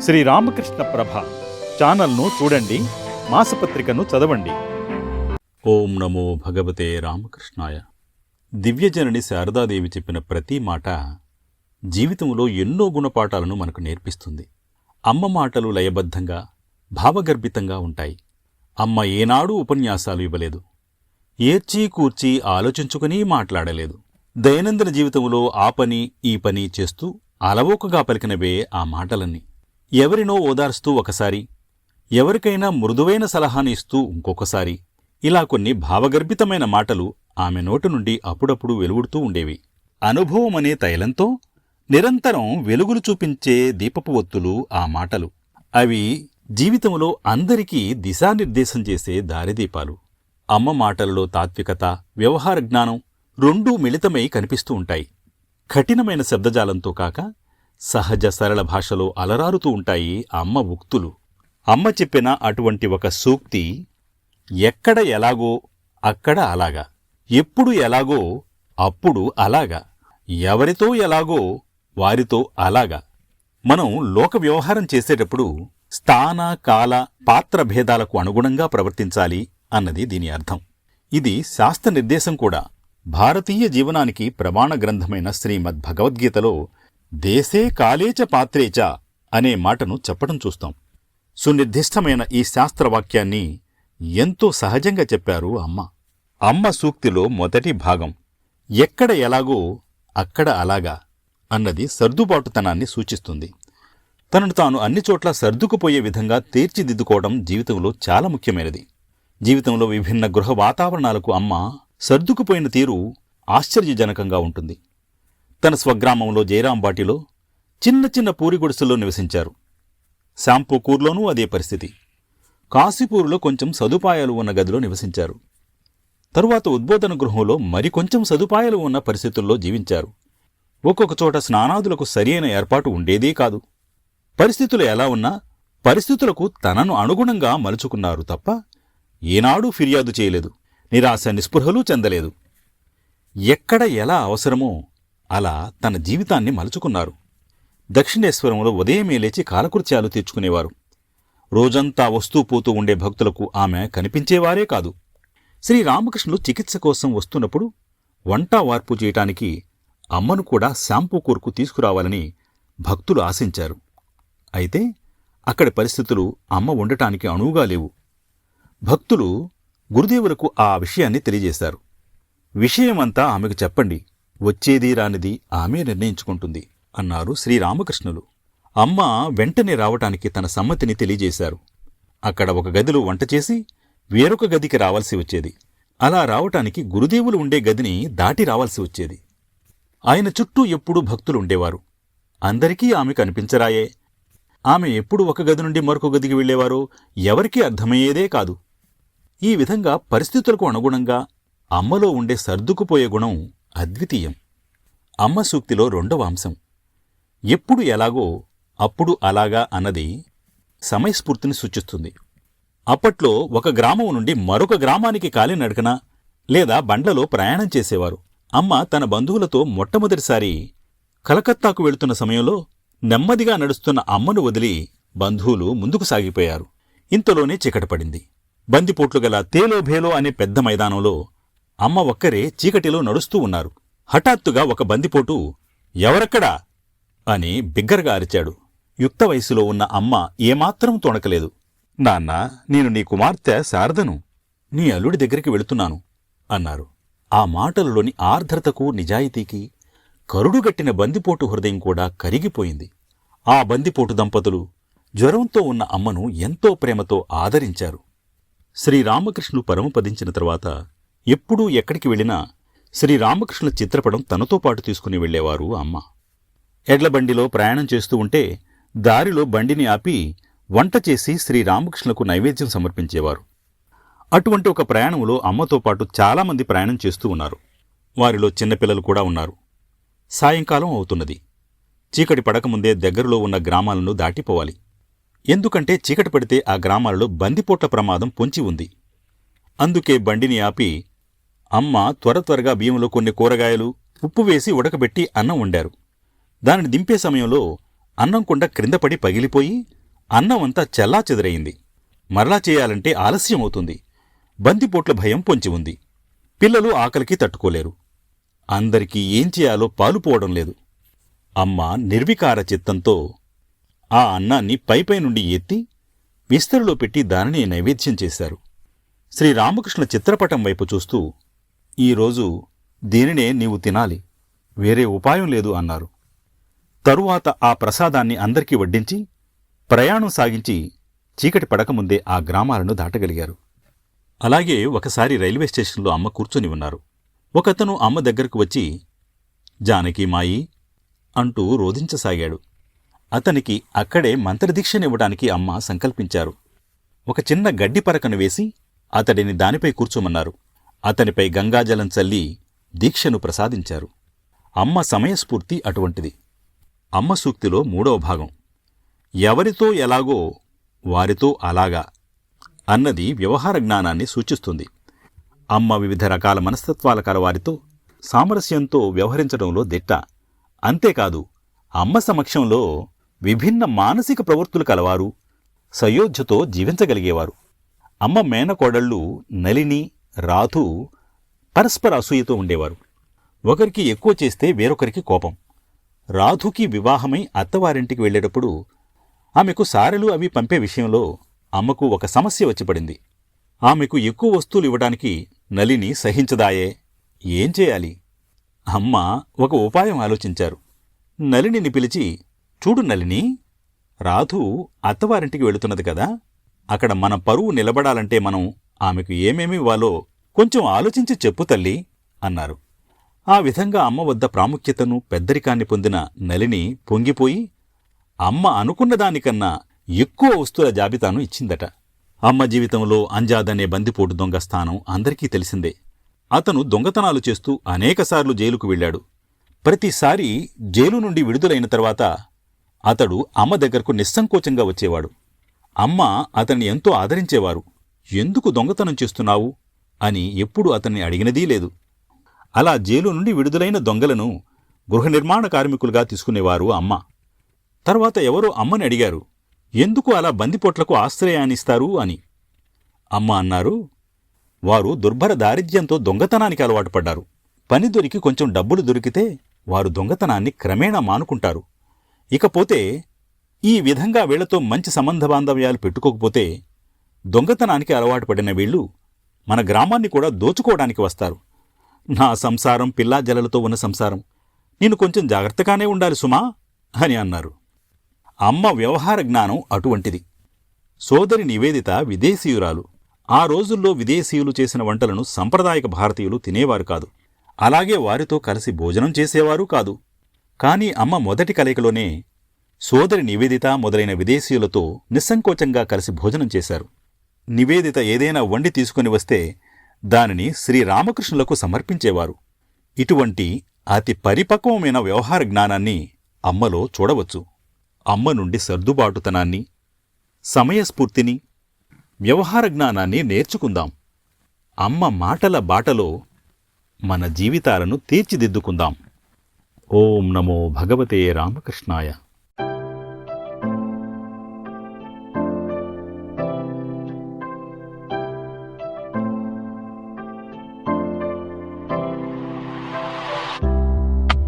శ్రీ రామకృష్ణ ప్రభ ఛానల్ను చూడండి మాసపత్రికను చదవండి. ఓం నమో భగవతే రామకృష్ణాయ. దివ్యజనని శారదాదేవి చెప్పిన ప్రతి మాట జీవితంలో ఎన్నో గుణపాఠాలను మనకు నేర్పిస్తుంది. అమ్మ మాటలు లయబద్ధంగా భావగర్భితంగా ఉంటాయి. అమ్మ ఏనాడూ ఉపన్యాసాలు ఇవ్వలేదు. ఏర్చీ కూర్చి ఆలోచించుకుని మాట్లాడలేదు. దైనందిన జీవితంలో ఆ పని ఈ పని చేస్తూ అలవోకగా పలికినవే ఆ మాటలన్నీ. ఎవరినో ఓదార్స్తూ ఒకసారి ఎవరికైనా మృదువైన సలహాను ఇస్తూ ఇంకొకసారి. ఇలా కొన్ని భావగర్భితమైన మాటలు ఆమె నోటి నుండి అప్పుడప్పుడు వెలుగుడుతూ ఉండేవి. అనుభవమనే తైలంతో నిరంతరం వెలుగులు చూపించే దీపపు ఒత్తులు ఆ మాటలు. అవి జీవితంలో అందరికీ దిశానిర్దేశం చేసే దారిదీపాలు. అమ్మ మాటలలో తాత్వికత వ్యవహార జ్ఞానం రెండూ మిళితమై కనిపిస్తూ ఉంటాయి. కఠినమైన శబ్దజాలంతో కాక సహజ సరళ భాషలో అలరారుతూ ఉంటాయి అమ్మ ఉక్తులు. అమ్మ చెప్పిన అటువంటి ఒక సూక్తి ఎక్కడ ఎలాగో అక్కడ అలాగా. ఎప్పుడు ఎలాగో అప్పుడు అలాగా. ఎవరితో ఎలాగో వారితో అలాగా. మనం లోక వ్యవహారం చేసేటప్పుడు స్థాన కాల పాత్ర భేదాలకు అనుగుణంగా ప్రవర్తించాలి అన్నది దీని అర్థం. ఇది శాస్త్ర నిర్దేశం కూడా. భారతీయ జీవనానికి ప్రమాణ గ్రంథమైన శ్రీమద్ భగవద్గీతలో దేశే కాలేచ పాత్రేచ అనే మాటను చెప్పడం చూస్తాం. సునిర్దిష్టమైన ఈ శాస్త్రవాక్యాన్ని ఎంతో సహజంగా చెప్పారు అమ్మ. అమ్మ సూక్తిలో మొదటి భాగం ఎక్కడ ఎలాగో అక్కడ అలాగా అన్నది సర్దుబాటుతనాన్ని సూచిస్తుంది. తనను తాను అన్ని చోట్ల సర్దుకుపోయే విధంగా తీర్చిదిద్దుకోవడం జీవితంలో చాలా ముఖ్యమైనది. జీవితంలో విభిన్న గృహ వాతావరణాలకు అమ్మ సర్దుకుపోయిన తీరు ఆశ్చర్యజనకంగా ఉంటుంది. తన స్వగ్రామంలో జయరాంబాటిలో చిన్న చిన్న పూరి గుడిసెల్లో నివసించారు. శాంపూకూర్లోనూ అదే పరిస్థితి. కాశీపూర్లో కొంచెం సదుపాయాలు ఉన్న గదిలో నివసించారు. తరువాత ఉద్బోధన గృహంలో మరికొంచెం సదుపాయాలు ఉన్న పరిస్థితుల్లో జీవించారు. ఒక్కొక్క చోట స్నానాదులకు సరియైన ఏర్పాటు ఉండేదే కాదు. పరిస్థితులు ఎలా ఉన్నా పరిస్థితులకు తనను అనుగుణంగా మలుచుకున్నారు తప్ప ఏనాడూ ఫిర్యాదు చేయలేదు. నిరాశ నిస్పృహలు చెందలేదు. ఎక్కడ ఎలా అవసరమో అలా తన జీవితాన్ని మలుచుకున్నారు. దక్షిణేశ్వరంలో ఉదయమే లేచి కాలకృత్యాలు తీర్చుకునేవారు. రోజంతా వస్తూ పోతూ ఉండే భక్తులకు ఆమె కనిపించేవారే కాదు. శ్రీరామకృష్ణులు చికిత్స కోసం వస్తున్నప్పుడు వంట వార్పు చేయటానికి అమ్మను కూడా శాంపూకూర్కు తీసుకురావాలని భక్తులు ఆశించారు. అయితే అక్కడి పరిస్థితులు అమ్మ ఉండటానికి అనువుగా లేవు. భక్తులు గురుదేవులకు ఆ విషయాన్ని తెలియజేశారు. విషయమంతా ఆమెకు చెప్పండి. వచ్చేది రానిది ఆమె నిర్ణయించుకుంటుంది అన్నారు శ్రీరామకృష్ణులు. అమ్మ వెంటనే రావటానికి తన సమ్మతిని తెలియజేశారు. అక్కడ ఒక గదిలో వంట చేసి వేరొక గదికి రావాల్సి వచ్చేది. అలా రావటానికి గురుదేవులు ఉండే గదిని దాటి రావాల్సి వచ్చేది. ఆయన చుట్టూ ఎప్పుడూ భక్తులు ఉండేవారు. అందరికీ ఆమె కనిపించరాయే. ఆమె ఎప్పుడు ఒక గది నుండి మరొక గదికి వెళ్ళేవారో ఎవరికీ అర్థమయ్యేదే కాదు. ఈ విధంగా పరిస్థితులకు అనుగుణంగా అమ్మలో ఉండే సర్దుకుపోయే గుణం అద్వితీయం. అమ్మ సూక్తిలో రెండవ అంశం. ఎప్పుడు ఎలాగో అప్పుడు అలాగా అన్నది సమయస్ఫూర్తిని సూచిస్తుంది. అప్పట్లో ఒక గ్రామం నుండి మరొక గ్రామానికి కాలినడకన లేదా బండ్లలో ప్రయాణం చేసేవారు. అమ్మ తన బంధువులతో మొట్టమొదటిసారి కలకత్తాకు వెళుతున్న సమయంలో నెమ్మదిగా నడుస్తున్న అమ్మను వదిలి బంధువులు ముందుకు సాగిపోయారు. ఇంతలోనే చీకటపడింది బందిపోట్లు గల తేలో భేలో అనే పెద్ద మైదానంలో అమ్మ ఒక్కరే చీకటిలో నడుస్తూ ఉన్నారు. హఠాత్తుగా ఒక బందిపోటు ఎవరక్కడా? అని బిగ్గరగా అరిచాడు. యుక్త వయసులో ఉన్న అమ్మ ఏమాత్రం తొణకలేదు. నాన్న నేను నీ కుమార్తె శారదను. నీ అల్లుడి దగ్గరికి వెళుతున్నాను అన్నారు. ఆ మాటలలోని ఆర్ద్రతకు నిజాయితీకి కరుడుగట్టిన బందిపోటు హృదయం కూడా కరిగిపోయింది. ఆ బందిపోటు దంపతులు జ్వరంతో ఉన్న అమ్మను ఎంతో ప్రేమతో ఆదరించారు. శ్రీరామకృష్ణులు పరమపదించిన తర్వాత ఎప్పుడూ ఎక్కడికి వెళ్ళినా శ్రీరామకృష్ణుల చిత్రపటం తనతో పాటు తీసుకుని వెళ్ళేవారు అమ్మ. ఎడ్లబండిలో ప్రయాణం చేస్తూ ఉంటే దారిలో బండిని ఆపి వంట చేసి శ్రీరామకృష్ణకు నైవేద్యం సమర్పించేవారు. అటువంటి ఒక ప్రయాణంలో అమ్మతో పాటు చాలామంది ప్రయాణం చేస్తూ ఉన్నారు. వారిలో చిన్నపిల్లలు కూడా ఉన్నారు. సాయంకాలం అవుతున్నది. చీకటి పడకముందే దగ్గరలో ఉన్న గ్రామాలను దాటిపోవాలి. ఎందుకంటే చీకటి పడితే ఆ గ్రామాలలో బందిపోట్ల ప్రమాదం పొంచి ఉంది. అందుకే బండిని ఆపి అమ్మ త్వర త్వరగా బియ్యంలో కొన్ని కూరగాయలు ఉప్పు వేసి ఉడకబెట్టి అన్నం వండారు. దానిని దింపే సమయంలో అన్నం కుండ క్రిందపడి పగిలిపోయి అన్నం అంతా చెల్లా చెదరయింది. మరలా చేయాలంటే ఆలస్యం అవుతుంది. బందిపోట్ల భయం పొంచి ఉంది. పిల్లలు ఆకలికి తట్టుకోలేరు. అందరికీ ఏం చేయాలో పాలుపోవడం లేదు. అమ్మ నిర్వికార చిత్తంతో ఆ అన్నాన్ని పైపై నుండి ఎత్తి విస్తరులో పెట్టి దానిని నైవేద్యం చేశారు. శ్రీరామకృష్ణ చిత్రపటం వైపు చూస్తూ ఈరోజు దీనినే నీవు తినాలి. వేరే ఉపాయం లేదు అన్నారు. తరువాత ఆ ప్రసాదాన్ని అందరికీ వడ్డించి ప్రయాణం సాగించి చీకటి పడకముందే ఆ గ్రామాలను దాటగలిగారు. అలాగే ఒకసారి రైల్వే స్టేషన్లో అమ్మ కూర్చొని ఉన్నారు. ఒకతను అమ్మ దగ్గరకు వచ్చి జానకి మాయి అంటూ రోధించసాగాడు. అతనికి అక్కడే మంత్రదీక్షనివ్వడానికి అమ్మ సంకల్పించారు. ఒక చిన్న గడ్డి పరకను వేసి అతడిని దానిపై కూర్చోమన్నారు. అతనిపై గంగాజలం చల్లి దీక్షను ప్రసాదించారు. అమ్మ సమయస్ఫూర్తి అటువంటిది. అమ్మ సూక్తిలో మూడవ భాగం. ఎవరితో ఎలాగో వారితో అలాగా అన్నది వ్యవహార జ్ఞానాన్ని సూచిస్తుంది. అమ్మ వివిధ రకాల మనస్తత్వాల కలవారితో సామరస్యంతో వ్యవహరించడంలో దిట్ట. అంతేకాదు అమ్మ సమక్షంలో విభిన్న మానసిక ప్రవృత్తులు కలవారు సయోధ్యతో జీవించగలిగేవారు. అమ్మ మేనకోడళ్ళు నలిని రాధు పరస్పర అసూయతో ఉండేవారు. ఒకరికి ఎక్కువ చేస్తే వేరొకరికి కోపం. రాధుకి వివాహమై అత్తవారింటికి వెళ్ళేటప్పుడు ఆమెకు సారెలు అవి పంపే విషయంలో అమ్మకు ఒక సమస్య వచ్చి పడింది. ఆమెకు ఎక్కువ వస్తువులు ఇవ్వడానికి నలిని సహించదాయే ఏం చేయాలి? అమ్మ ఒక ఉపాయం ఆలోచించారు. నలినిని పిలిచి చూడు నలిని రాధు అత్తవారింటికి వెళుతున్నది కదా అక్కడ మన పరువు నిలబడాలంటే మనం ఆమెకు ఏమేమి ఇవ్వాలో కొంచెం ఆలోచించి చెప్పు తల్లి అన్నారు. ఆ విధంగా అమ్మ వద్ద ప్రాముఖ్యతను పెద్దరికాన్ని పొందిన నలిని పొంగిపోయి అమ్మ అనుకున్న దానికన్నా ఎక్కువ వస్తువుల జాబితాను ఇచ్చిందట. అమ్మ జీవితంలో అంజాదనే బందిపోటు దొంగ స్థానం అందరికీ తెలిసిందే. అతను దొంగతనాలు చేస్తూ అనేకసార్లు జైలుకు వెళ్ళాడు. ప్రతిసారి జైలు నుండి విడుదలైన తర్వాత అతడు అమ్మ దగ్గరకు నిస్సంకోచంగా వచ్చేవాడు. అమ్మ అతన్ని ఎంతో ఆదరించేవారు. ఎందుకు దొంగతనం చేస్తున్నావు? అని ఎప్పుడు అతన్ని అడిగినదీ లేదు. అలా జైలు నుండి విడుదలైన దొంగలను గృహ నిర్మాణ కార్మికులుగా తీసుకునేవారు అమ్మ. తర్వాత ఎవరో అమ్మని అడిగారు ఎందుకు అలా బందిపోట్లకు ఆశ్రయాన్నిస్తారు? అని. అమ్మ అన్నారు వారు దుర్భర దారిద్ర్యంతో దొంగతనానికి అలవాటు పడ్డారు. పని దొరికి కొంచెం డబ్బులు దొరికితే వారు దొంగతనాన్ని క్రమేణా మానుకుంటారు. ఇకపోతే ఈ విధంగా వీళ్ళతో మంచి సంబంధ బాంధవ్యాలు పెట్టుకోకపోతే దొంగతనానికి అలవాటు పడిన వీళ్ళు మన గ్రామాన్ని కూడా దోచుకోవడానికి వస్తారు. నా సంసారం పిల్లా జలలతో ఉన్న సంసారం. నేను కొంచెం జాగ్రత్తగానే ఉండాలి సుమా అని అన్నారు. అమ్మ వ్యవహార జ్ఞానం అటువంటిది. సోదరి నివేదిత విదేశీయురాలు. ఆ రోజుల్లో విదేశీయులు చేసిన వంటలను సంప్రదాయక భారతీయులు తినేవారు కాదు. అలాగే వారితో కలిసి భోజనం చేసేవారు కాదు. కాని అమ్మ మొదటి కలయికలోనే సోదరి నివేదిత మొదలైన విదేశీయులతో నిస్సంకోచంగా కలిసి భోజనం చేశారు. నివేదిత ఏదైనా వండి తీసుకుని వస్తే దానిని శ్రీరామకృష్ణులకు సమర్పించేవారు. ఇటువంటి అతి పరిపక్వమైన వ్యవహార జ్ఞానాన్ని అమ్మలో చూడవచ్చు. అమ్మ నుండి సర్దుబాటుతనాన్ని సమయస్ఫూర్తిని వ్యవహార జ్ఞానాన్ని నేర్చుకుందాం. అమ్మ మాటల బాటలో మన జీవితాలను తీర్చిదిద్దుకుందాం. ఓం నమో భగవతే రామకృష్ణాయ.